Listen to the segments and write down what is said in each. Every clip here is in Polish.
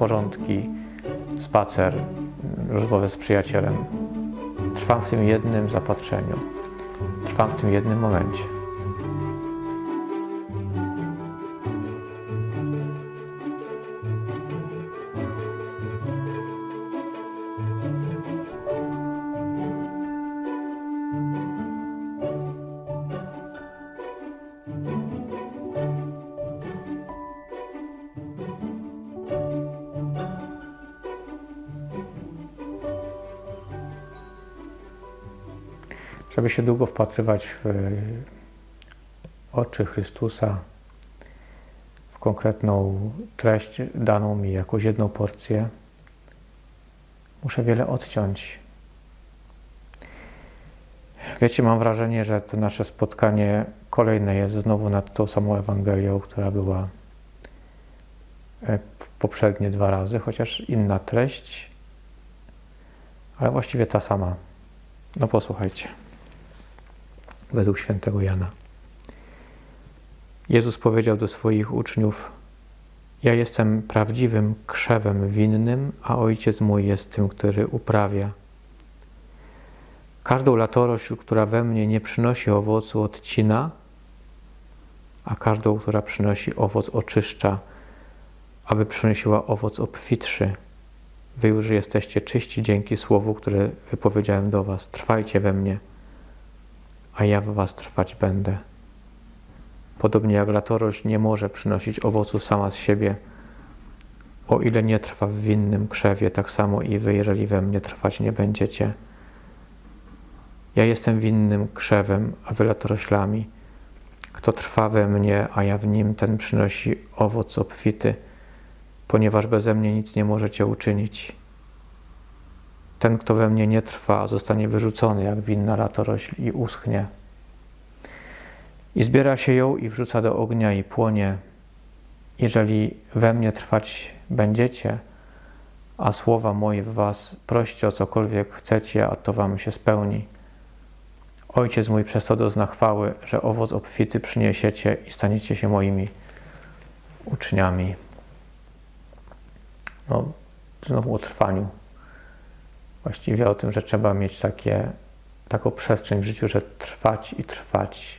porządki, spacer, rozmowę z przyjacielem. Trwam w tym jednym zapatrzeniu. Trwam w tym jednym momencie. Żeby się długo wpatrywać w e, oczy Chrystusa, w konkretną treść daną mi, jakąś jedną porcję, muszę wiele odciąć. Wiecie, mam wrażenie, że to nasze spotkanie kolejne jest znowu nad tą samą Ewangelią, która była e, poprzednie dwa razy, chociaż inna treść, ale właściwie ta sama. No posłuchajcie według świętego Jana. Jezus powiedział do swoich uczniów: Ja jestem prawdziwym krzewem winnym, a ojciec mój jest tym, który uprawia. Każdą latorośl, która we mnie nie przynosi owocu, odcina, a każdą, która przynosi owoc, oczyszcza, aby przynosiła owoc obfitszy. Wy już jesteście czyści dzięki słowu, które wypowiedziałem do Was. Trwajcie we mnie a ja w was trwać będę. Podobnie jak latorośl nie może przynosić owocu sama z siebie, o ile nie trwa w winnym krzewie, tak samo i wy, jeżeli we mnie trwać nie będziecie. Ja jestem winnym krzewem, a wy latoroślami. Kto trwa we mnie, a ja w nim, ten przynosi owoc obfity, ponieważ beze mnie nic nie możecie uczynić. Ten, kto we mnie nie trwa, zostanie wyrzucony jak winna latorośl i uschnie. I zbiera się ją i wrzuca do ognia i płonie. Jeżeli we mnie trwać będziecie, a słowa moje w was, proście o cokolwiek chcecie, a to wam się spełni. Ojciec mój przez to dozna chwały, że owoc obfity przyniesiecie i staniecie się moimi uczniami. No, znowu o trwaniu właściwie o tym, że trzeba mieć takie, taką przestrzeń w życiu, że trwać i trwać.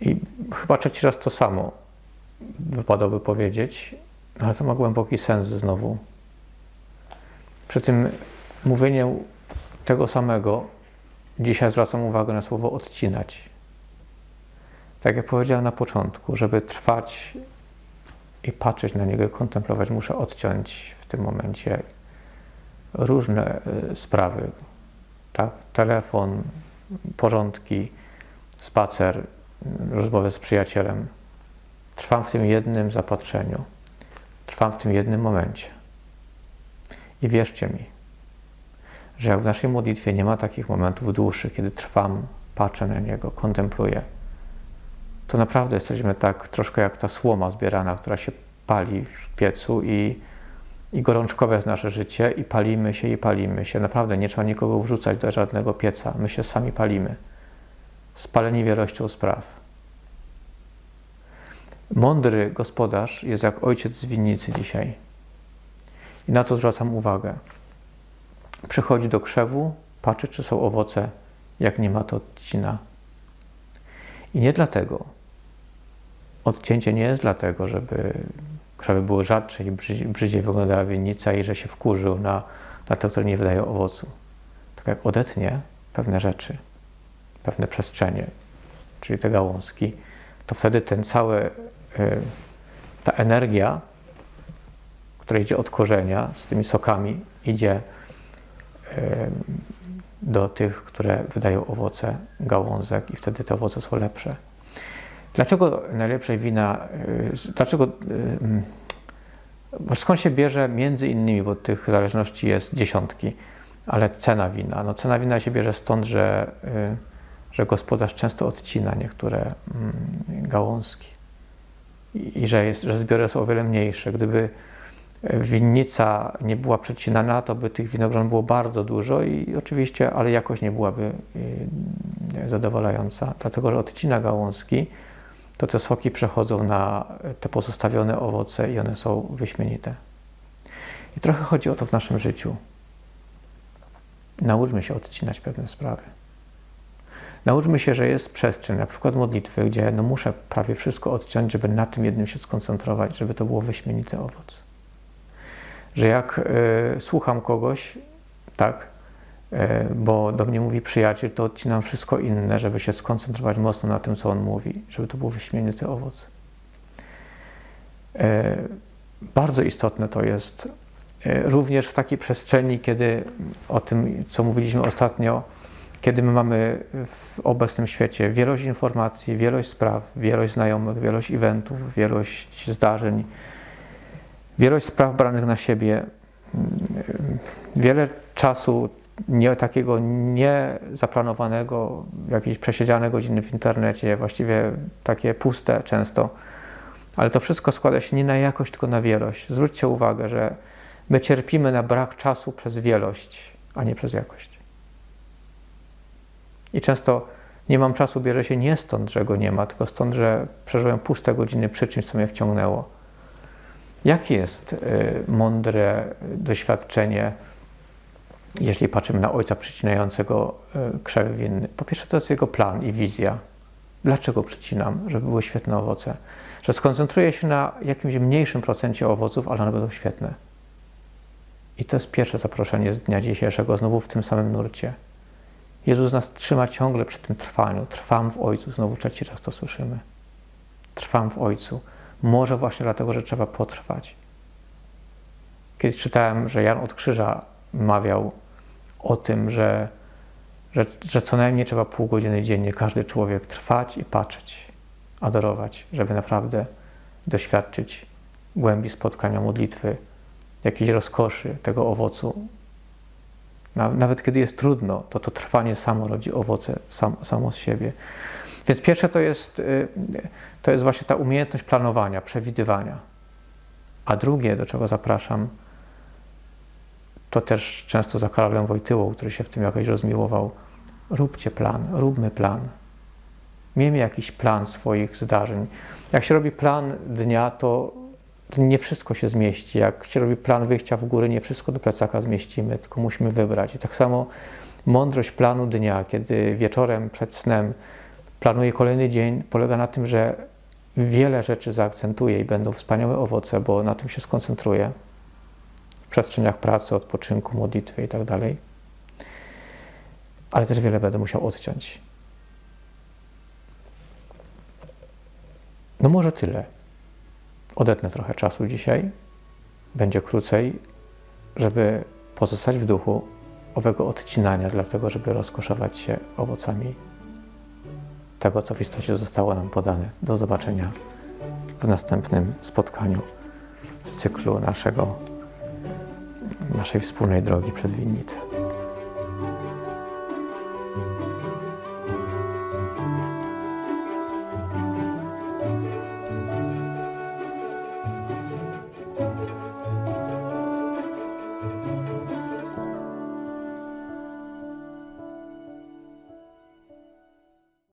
I chyba trzeci raz to samo wypadałoby powiedzieć, ale to ma głęboki sens znowu. Przy tym mówieniu tego samego dzisiaj zwracam uwagę na słowo odcinać. Tak jak powiedziałem na początku, żeby trwać i patrzeć na niego, kontemplować, muszę odciąć w tym momencie różne e, sprawy, tak? telefon, porządki, spacer, rozmowę z przyjacielem. Trwam w tym jednym zapatrzeniu, trwam w tym jednym momencie. I wierzcie mi, że jak w naszej modlitwie nie ma takich momentów dłuższych, kiedy trwam, patrzę na Niego, kontempluję, to naprawdę jesteśmy tak troszkę jak ta słoma zbierana, która się pali w piecu i i gorączkowe jest nasze życie i palimy się i palimy się. Naprawdę nie trzeba nikogo wrzucać do żadnego pieca. My się sami palimy. Spaleni wielością spraw. Mądry gospodarz jest jak ojciec z winnicy dzisiaj. I na to zwracam uwagę. Przychodzi do krzewu, patrzy, czy są owoce. Jak nie ma, to odcina. I nie dlatego. Odcięcie nie jest dlatego, żeby żeby było rzadsze i brzydziej wyglądała winnica i że się wkurzył na, na te, które nie wydają owocu. Tak jak odetnie pewne rzeczy, pewne przestrzenie, czyli te gałązki, to wtedy ten cały, y, ta energia, która idzie od korzenia z tymi sokami, idzie y, do tych, które wydają owoce gałązek i wtedy te owoce są lepsze. Dlaczego najlepsze wina, y, dlaczego, skąd się bierze między innymi, bo tych zależności jest dziesiątki, ale cena wina. No cena wina się bierze stąd, że, y, że gospodarz często odcina niektóre mm, gałązki i że, jest, że zbiory są o wiele mniejsze. Gdyby winnica nie była przecinana, to by tych winogron było bardzo dużo i oczywiście, ale jakość nie byłaby zadowalająca, dlatego że odcina gałązki, to te soki przechodzą na te pozostawione owoce i one są wyśmienite. I trochę chodzi o to w naszym życiu. Nauczmy się odcinać pewne sprawy. Nauczmy się, że jest przestrzeń, na przykład modlitwy, gdzie no muszę prawie wszystko odciąć, żeby na tym jednym się skoncentrować, żeby to było wyśmienity owoc. Że jak y, słucham kogoś, tak, bo do mnie mówi przyjaciel, to odcinam wszystko inne, żeby się skoncentrować mocno na tym, co on mówi, żeby to był wyśmienity owoc. Y, bardzo istotne to jest również w takiej przestrzeni, kiedy o tym, co mówiliśmy ostatnio, kiedy my mamy w obecnym świecie wielość informacji, wielość spraw, wielość znajomych, wielość eventów, wielość zdarzeń, wielość spraw branych na siebie, wiele czasu nie, takiego niezaplanowanego, jakieś przesiedziane godziny w internecie, właściwie takie puste często, ale to wszystko składa się nie na jakość, tylko na wielość. Zwróćcie uwagę, że my cierpimy na brak czasu przez wielość, a nie przez jakość. I często nie mam czasu bierze się nie stąd, że go nie ma, tylko stąd, że przeżyłem puste godziny przy czymś, co mnie wciągnęło. Jakie jest y, mądre doświadczenie, jeśli patrzymy na ojca przycinającego y, krzew winny? Po pierwsze, to jest jego plan i wizja. Dlaczego przycinam? Żeby były świetne owoce. Że skoncentruję się na jakimś mniejszym procencie owoców, ale one będą świetne. I to jest pierwsze zaproszenie z dnia dzisiejszego, znowu w tym samym nurcie. Jezus nas trzyma ciągle przy tym trwaniu. Trwam w Ojcu. Znowu trzeci raz to słyszymy. Trwam w Ojcu. Może właśnie dlatego, że trzeba potrwać. Kiedyś czytałem, że Jan od Krzyża mawiał o tym, że, że, że co najmniej trzeba pół godziny dziennie każdy człowiek trwać i patrzeć, adorować, żeby naprawdę doświadczyć głębi spotkania modlitwy, jakiejś rozkoszy tego owocu, nawet kiedy jest trudno, to to trwanie samo rodzi owoce sam, samo z siebie. Więc pierwsze to jest, y, to jest właśnie ta umiejętność planowania, przewidywania. A drugie, do czego zapraszam, to też często za Karolem Wojtyłą, który się w tym jakoś rozmiłował. Róbcie plan, róbmy plan. Miejmy jakiś plan swoich zdarzeń. Jak się robi plan dnia, to nie wszystko się zmieści. Jak się robi plan wyjścia w górę, nie wszystko do plecaka zmieścimy, tylko musimy wybrać. I tak samo mądrość planu dnia, kiedy wieczorem przed snem planuję kolejny dzień, polega na tym, że wiele rzeczy zaakcentuję i będą wspaniałe owoce, bo na tym się skoncentruję w przestrzeniach pracy, odpoczynku, modlitwy i tak. Ale też wiele będę musiał odciąć. No może tyle. Odetnę trochę czasu dzisiaj, będzie krócej, żeby pozostać w duchu owego odcinania, dlatego żeby rozkoszować się owocami tego, co w istocie zostało nam podane. Do zobaczenia w następnym spotkaniu z cyklu naszego, naszej wspólnej drogi przez winnicę.